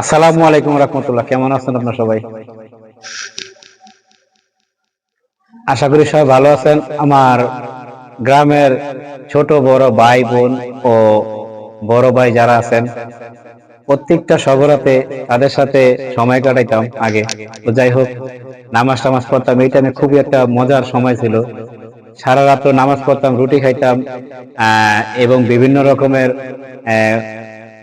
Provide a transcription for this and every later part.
আসসালামু আলাইকুম রহমতুল্লাহ। কেমন আছেন আপনার সবাই? আশা করি সবাই ভালো আছেন। আমার গ্রামের ছোট বড় ভাই বোন ও বড় ভাই যারা আছেন, প্রত্যেকটা সবরাতে তাদের সাথে সময় কাটাইতাম আগে। তো যাই হোক, নামাজ টামাজ পড়তাম, এই টাইমে খুবই একটা মজার সময় ছিল। সারা রাত্র নামাজ পড়তাম, রুটি খাইতাম এবং বিভিন্ন রকমের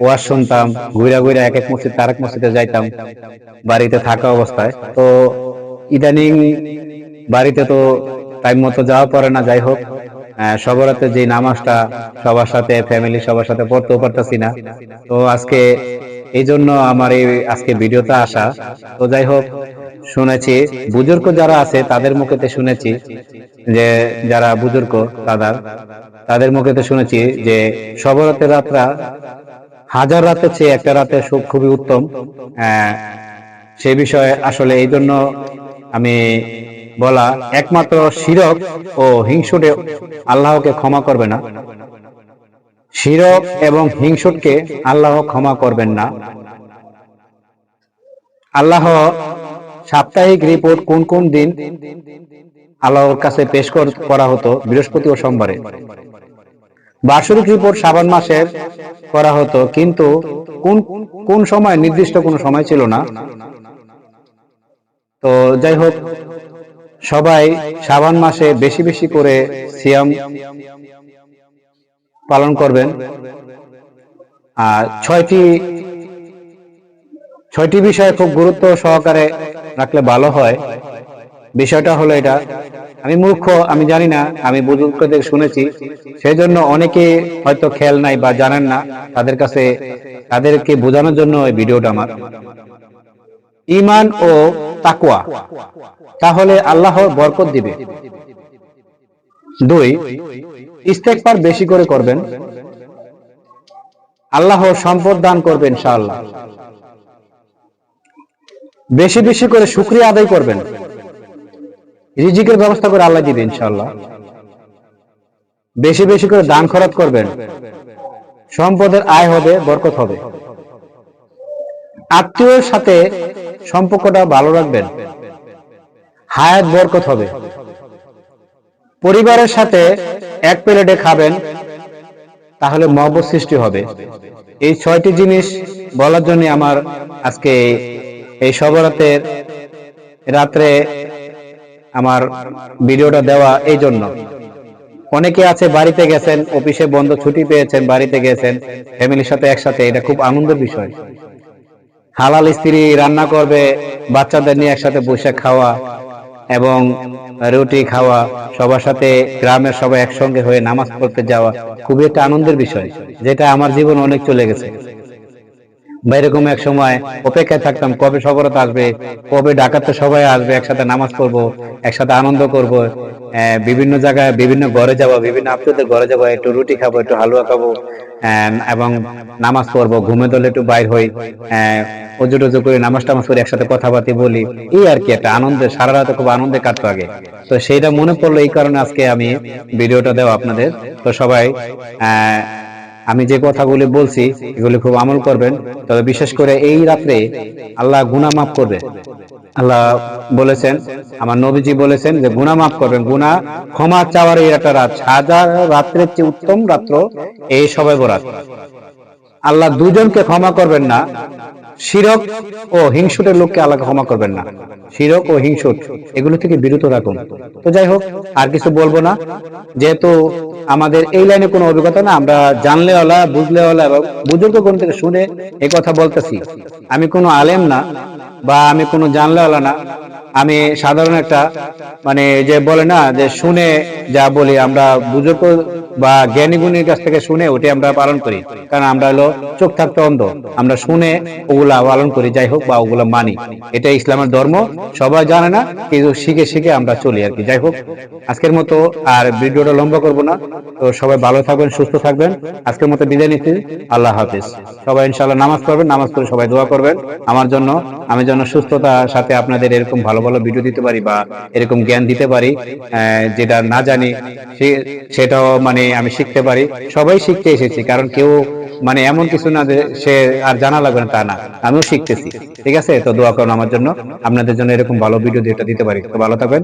ওয়াজ শুনতাম ঘুরা ঘুরা এক এক মসজিদ তারেক মসজিদে যাইতাম, বাড়িতে থাকা অবস্থায়। তো ইদানিং বাড়িতে তো টাইম মতো যাওয়া পড়ে না, যাই হোক। সবরাতে যে নামাজটা সবার সাথে ফ্যামিলি সবার সাথে পড়তেও পারতেছি না। তো আজকে এই জন্য আমার এই আজকে ভিডিওতে আসা। তো যাই হোক, শুনেছি, বুজুর্গ যারা আছে, তাদের মুখেতে শুনেছি যে যারা বুজুর্গ তাদের তাদের মুখেতে শুনেছি যে সবরাতের রাতটা হাজার রাতের চেয়ে একটা রাতে সুখ খুবই উত্তম। আহ, সে বিষয়ে আসলে এই জন্য আমি বলা একমাত্র শিরক ও হিংসুটে আল্লাহকে ক্ষমা করবে না। শিরক এবং হিংসুটকে আল্লাহ ক্ষমা করবেন না। আল্লাহ সাপ্তাহিক রিপোর্ট কোন কোন দিন আল্লাহর কাছে পেশ করা হতো বৃহস্পতি ও সোমবারে? বার্ষিক রিপোর্ট শ্রাবণ মাসের করা হতো, কিন্তু কোন কোন সময়, নির্দিষ্ট কোনো সময় ছিল না। তো যাই হোক, সবাই শ্রাবণ মাসে বেশি বেশি করে সিয়াম পালন করবেন। আর ছয়টি ছয়টি বিষয় খুব গুরুত্ব সহকারে রাখলে ভালো হয়। বিষয়টা হলো এটা। আমি মূর্খ, আমি জানি না, আমি বুজুর্গদের শুনেছি। সেই জন্য অনেকে হয়তো খেয়াল নাই বা জানেন না তাদের কাছে, তাদেরকে বোঝানোর জন্য এই ভিডিওটা আমার। ইমান ও তাকওয়া, তাহলে আল্লাহ বরকত দিবে। দুই ইস্তেকবার বেশি করে করবেন। আল্লাহ সম্পদ দান করবেন ইনশাআল্লাহ। বেশি বেশি করে শুক্রিয়া আদায় করবেন। রিজিকের ব্যবস্থা করে আল্লাহ দিবে ইনশাআল্লাহ। বেশি বেশি করে দান খরচ করবেন। সম্পদের আয় হবে, বরকত হবে। আত্মীয়র সাথে সম্পর্কটা ভালো রাখবেন। হায়াত, বরকত হবে। পরিবারের সাথে এক প্লেটে খাবেন, তাহলে মহব্বত সৃষ্টি হবে। এই ছয়টি জিনিস বলার জন্য আমার আজকে এই সবরাতের রাত্রে আমার ভিডিওটা দেওয়া এই জন্য অনেকে আছে, বাড়িতে গেছেন, অফিসে বন্ধ, ছুটি পেয়েছেন, বাড়িতে গেছেন ফ্যামিলির সাথে একসাথে, এটা খুব আনন্দের বিষয়। হালাল স্ত্রী রান্না করবে, বাচ্চাদের নিয়ে একসাথে বসে খাওয়া এবং রুটি খাওয়া, সবার সাথে গ্রামের সবাই একসঙ্গে হয়ে নামাজ পড়তে যাওয়া, খুবই একটা আনন্দের বিষয়, যেটা আমার জীবন অনেক চলে গেছে। বা এরকম এক সময় অপেক্ষায় থাকতাম, কবে সবরত আসবে, কবে ডাকাতে সবাই আসবে, একসাথে নামাজ পড়ব, একসাথে আনন্দ করব বিভিন্ন জায়গায়, বিভিন্ন ঘরে যাব, বিভিন্ন আত্মীয়দের ঘরে যাব, একটু রুটি খাব, একটু হালুয়া খাব এবং নামাজ পড়ব, ঘুমে দলে একটু বাইর হই অজু টজু করে নামাজ টামাজ করে একসাথে কথাবার্তি বলি। এই আর কি একটা আনন্দে, সারা রাতে খুব আনন্দে কাটতো আগে। তো সেইটা মনে পড়ল, এই কারণে আজকে আমি ভিডিওটা দেওয়া আপনাদের। তো সবাই আহ আমি যে কথাগুলি বলছি, এগুলি খুব আমল করবেন। তবে বিশেষ করে এই রাত্রে আল্লাহ গুনা মাফ করবে। আল্লাহ বলেছেন, আমার নবীজি বলেছেন যে গুনা মাফ করবেন। গুনা ক্ষমা চাওয়ার এই একটা রাত হাজার রাত্রের চেয়ে উত্তম রাত্র এই সবাই বরাত। আল্লাহ দুজনকে ক্ষমা করবেন না শিরক ও হিংসুটের লোককে আল্লাহ ক্ষমা করবেন না। শিরক ও হিংসুট, এগুলো থেকে বিরত রাখুন। তো যাই হোক, আর কিছু বলব না। যেহেতু আমাদের এই লাইনে কোনো অভিজ্ঞতা না, আমরা জানলে হলা, বুঝলে হলা এবং বুজুর্গ কোন থেকে শুনে এই কথা বলতেছি। আমি কোনো আলেম না বা আমি কোনো জানলে হলা না। আমি সাধারণ একটা মানে যে বলে না, যে শুনে যা বলি, আমরা বুজুর্গ বা জ্ঞানী গুণীর কাছ থেকে শুনে ওটি আমরা পালন করি। কারণ আমরা হলো চোখ থাকতে অন্ধ। আমরা শুনে ওগুলা পালন করি, যাই হোক বা ওগুলা মানি। এটা ইসলামের ধর্ম। সবাই জানে না, কিন্তু শিখে শিখে আমরা চলি আর কি। যাই হোক, আজকের মতো আর ভিডিওটা লম্বা করব না। তো সবাই ভালো থাকবেন, সুস্থ থাকবেন। আজকের মতো বিদায় নিচ্ছি। আল্লাহ হাফিজ। সবাই ইনশাআল্লাহ নামাজ পড়বেন, নামাজ পড়ে সবাই দোয়া করবেন। আমার জন্য, আমি যেন সুস্থতার সাথে আপনাদের এরকম ভালো ভালো ভিডিও দিতে পারি বা এরকম জ্ঞান দিতে পারি যেটা না জানি সেটাও মানে আমি শিখতে পারি। সবাই শিখতে এসেছি, কারণ কেউ মানে এমন কিছু না যে সে আর জানা লাগবে না, তা না। আমিও শিখতেছি। ঠিক আছে? তো দোয়া করুন আমার জন্য। আপনাদের জন্য এরকম ভালো ভিডিও যেটা দিতে পারি। তো ভালো থাকবেন।